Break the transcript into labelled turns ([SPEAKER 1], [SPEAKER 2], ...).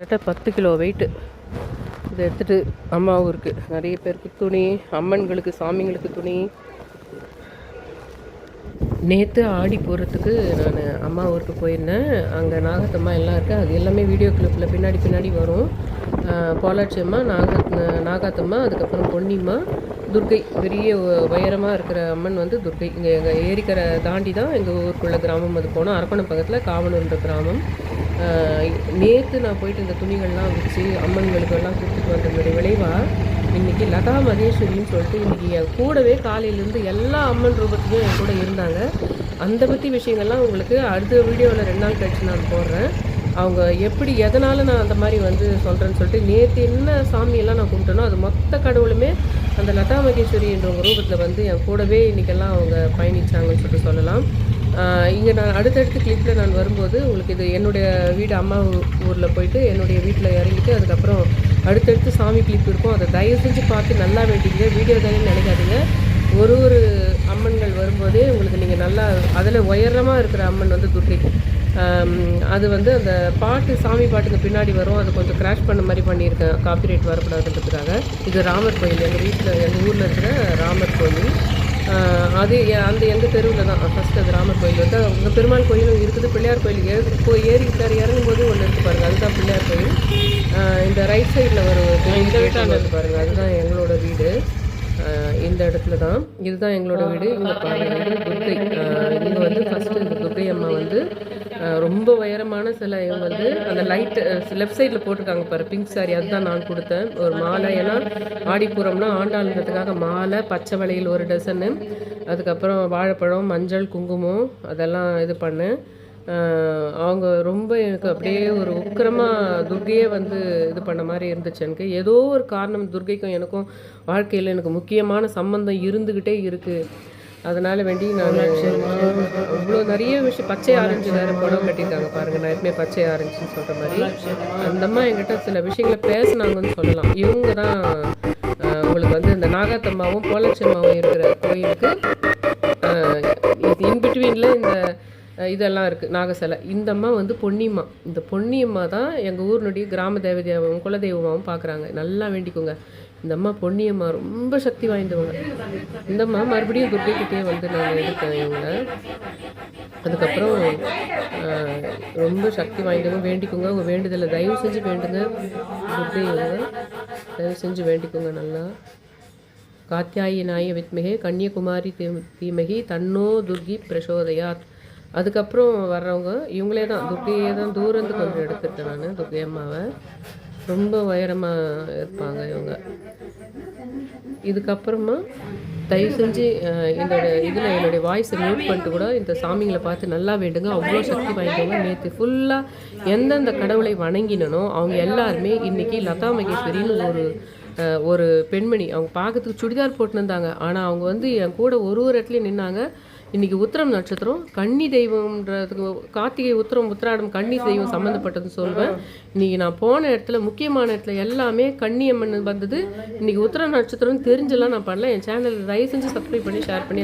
[SPEAKER 1] கிட்டத்தட்ட பத்து kilo weight இதை எடுத்துகிட்டு அம்மா ஊருக்கு நிறைய பேருக்கு துணி அம்மன்களுக்கு சாமிங்களுக்கு துணி நேற்று ஆடி போகிறதுக்கு நான் அம்மா ஊருக்கு போயிருந்தேன். அங்கே நாகத்தம்மா எல்லாம் இருக்குது அது எல்லாமே வீடியோ கிளிப்பில் பின்னாடி பின்னாடி வரும். பாலாட்சி அம்மா நாக நாகாத்தம்மா அதுக்கப்புறம் பொன்னிம்மா துர்க்கை பெரிய உயரமாக இருக்கிற அம்மன் வந்து துர்க்கை இங்கே எங்கள் ஏரிக்கரை தாண்டி தான் எங்கள் ஊருக்குள்ள கிராமம் அது போனோம் அரக்கணம் பக்கத்தில் காவனூர்ன்ற கிராமம். நேற்று நான் போயிட்டு இந்த துணிகள்லாம் வச்சு அம்மன்களுக்கெல்லாம் கொடுத்துட்டு வந்த விளைவாக இன்னைக்கு லதா மகேஸ்வரின்னு சொல்லிட்டு இன்றைக்கி என் கூடவே காலையிலேருந்து எல்லா அம்மன் ரூபத்துலையும் என் கூட இருந்தாங்க. அந்த பற்றி விஷயங்கள்லாம் உங்களுக்கு அடுத்த வீடியோவில் ரெண்டு நாள் கழிச்சு நான் போடுறேன். அவங்க எப்படி எதனால் நான் அந்த மாதிரி வந்து சொல்கிறேன்னு சொல்லிட்டு நேற்று என்ன சாமியெல்லாம் நான் கும்பிட்டேனோ அது மொத்த கடவுளுமே அந்த லதா மகேஸ்வரி என்ற ஒரு ரூபத்தில் வந்து என் கூடவே இன்றைக்கெல்லாம் அவங்க பயணிச்சாங்கன்னு சொல்லிட்டு சொல்லலாம். இங்கே நான் அடுத்தடுத்து கிளிப்பில் நான் வரும்போது உங்களுக்கு இது என்னுடைய வீடு அம்மா ஊரில் போயிட்டு என்னுடைய வீட்டில் இறங்கிட்டு அதுக்கப்புறம் அடுத்தடுத்து சாமி கிளிப் இருக்கும். அதை தயவு செஞ்சு பார்த்து நல்லா வேண்டிங்க வீடியோ தானே நினைக்காதீங்க. ஒரு ஒரு அம்மன்கள் வரும்போதே உங்களுக்கு நீங்கள் நல்லா அதில் உயரமாக இருக்கிற அம்மன் வந்து துர்கை. அது வந்து அந்த பாட்டு சாமி பாட்டுக்கு பின்னாடி வரும். அது கொஞ்சம் கிராஷ் பண்ண மாதிரி பண்ணியிருக்கேன். காப்பிரைட் வரக்கூடாதுன்றதுக்காக. இது ராமர் கோயில். எங்கள் வீட்டில் எங்கள் ஊரில் இருக்கிற ராமர் கோயில். அது எ- அந்த எங்கள் தெருவில் தான். ஃபஸ்ட்டு அது ராமர் கோயில். வந்து அங்கே பெருமாள் கோயிலும் இருக்குது. பிள்ளையார் கோயில். ஏறி போய் ஏறி இருக்கார் இறங்கும்போது ஒன்று இருக்கு பாருங்கள் அதுதான் பிள்ளையார் கோயில். இந்த ரைட் சைடில் ஒரு இந்த இருக்கு பாருங்கள் அதுதான் எங்களோட வீடு. இந்த இடத்துல தான். இதுதான் எங்களோட வீடு. இங்கே பாருங்க இது துர்க்கை இங்கே வந்து ஃபஸ்ட்டு இந்த துர்க்கை அம்மா வந்து ரொம்ப உயரமான சிலை இவங்க வந்து அந்த லைட் லெஃப்ட் சைடில் போட்டிருக்காங்க பாரு பிங்க் சாரி அதுதான் நான் கொடுத்தேன். ஒரு மாலை ஏன்னா ஆடிப்பூரம்னா ஆண்டாளுன்றதுக்காக மாலை பச்சை வளையல் ஒரு டசனு அதுக்கப்புறம் வாழைப்பழம் மஞ்சள் குங்குமம் அதெல்லாம் இது பண்ணேன். அவங்க ரொம்ப எனக்கு அப்படியே ஒரு உக்கிரமாக துர்கையே வந்து இது பண்ண மாதிரி இருந்துச்சு எனக்கு. ஏதோ ஒரு காரணம் துர்கைக்கும் எனக்கும் வாழ்க்கையில் எனக்கு முக்கியமான சம்பந்தம் இருந்துக்கிட்டே இருக்குது அதனால வேண்டி நான் அவ்வளோ நிறைய விஷயம் பச்சை ஆரஞ்சு வேறு புடவை கட்டியிருக்காங்க பாருங்கள் நான் எப்பவுமே பச்சை ஆரஞ்சுன்னு சொல்கிற மாதிரி. அந்த அம்மா என்கிட்ட சில விஷயங்களை பேசினாங்கன்னு சொல்லலாம். இவங்க தான் உங்களுக்கு வந்து இந்த நாகாத்தம்மாவும் போலச்சம்மாவும் இருக்கிற கோயிலுக்கு இன்பிட்வீனில் இந்த இதெல்லாம் இருக்குது நாகசிலை. இந்த அம்மா வந்து பொன்னியம்மா இந்த பொன்னியம்மா தான் எங்கள் ஊரினுடைய கிராம தேவதையாகவும் குலதெய்வமாகவும் பார்க்குறாங்க நல்லா வேண்டிக்கோங்க. இந்த அம்மா பொன்னியம்மா ரொம்ப சக்தி வாய்ந்தவங்க. இந்த அம்மா மறுபடியும் துர்க்கைக்கிட்டே வந்து நான் எடுத்தேன் இவங்க அதுக்கப்புறம் ரொம்ப சக்தி வாய்ந்தவங்க. வேண்டிக்கோங்க. அவங்க வேண்டுதலை தயவு செஞ்சு வேண்டுங்க. துர்க்கை தயவு செஞ்சு வேண்டிக்கோங்க நல்லா. காத்தியாயினாய வித்மிகே கன்னியகுமாரி தீ தீமகி தன்னோ துர்கி பிரசோதயாத். அதுக்கப்புறம் வர்றவங்க இவங்களே தான். துர்கையே தான் தூரந்து கொஞ்சம் எடுத்துருக்கேன் நான் துர்கை அம்மாவை. ரொம்ப உயரமாக இருப்பாங்க இவங்க. இதுக்கப்புறமா தயவு செஞ்சு அஹ், என்னோட இதில் என்னுடைய வாய்ஸை மியூட் பண்ணிட்டு கூட இந்த சாமிங்களை பார்த்து நல்லா வேண்டுங்க. அவ்வளோ சக்தி வாய்ந்தவங்க. நேற்று ஃபுல்லாக எந்தெந்த கடவுளை வணங்கினனோ அவங்க எல்லாருமே இன்னைக்கு லதா மகேஸ்வரின்னு ஒரு ஒரு பெண்மணி. அவங்க பார்க்கறதுக்கு சுடிதார் போட்டுருந்தாங்க ஆனால் அவங்க வந்து என் கூட ஒரு ஒரு இடத்துலையும் நின்னாங்க. இன்னைக்கு உத்திரம் நட்சத்திரம் கன்னி தெய்வம்ன்றதுக்கு கார்த்திகை உத்திரம் உத்திராடம் கன்னி தெய்வம் சம்மந்தப்பட்டதுன்னு சொல்லுவேன் இன்னைக்கு நான் போன இடத்துல முக்கியமான இடத்துல எல்லாமே கன்னி அம்மன் வந்தது. இன்னைக்கு உத்திர நட்சத்திரம் தெரிஞ்செல்லாம் நான் பண்ணல. என் சேனல் தயவு செஞ்சு சப்ஸ்கிரைப் பண்ணி ஷேர் பண்ணி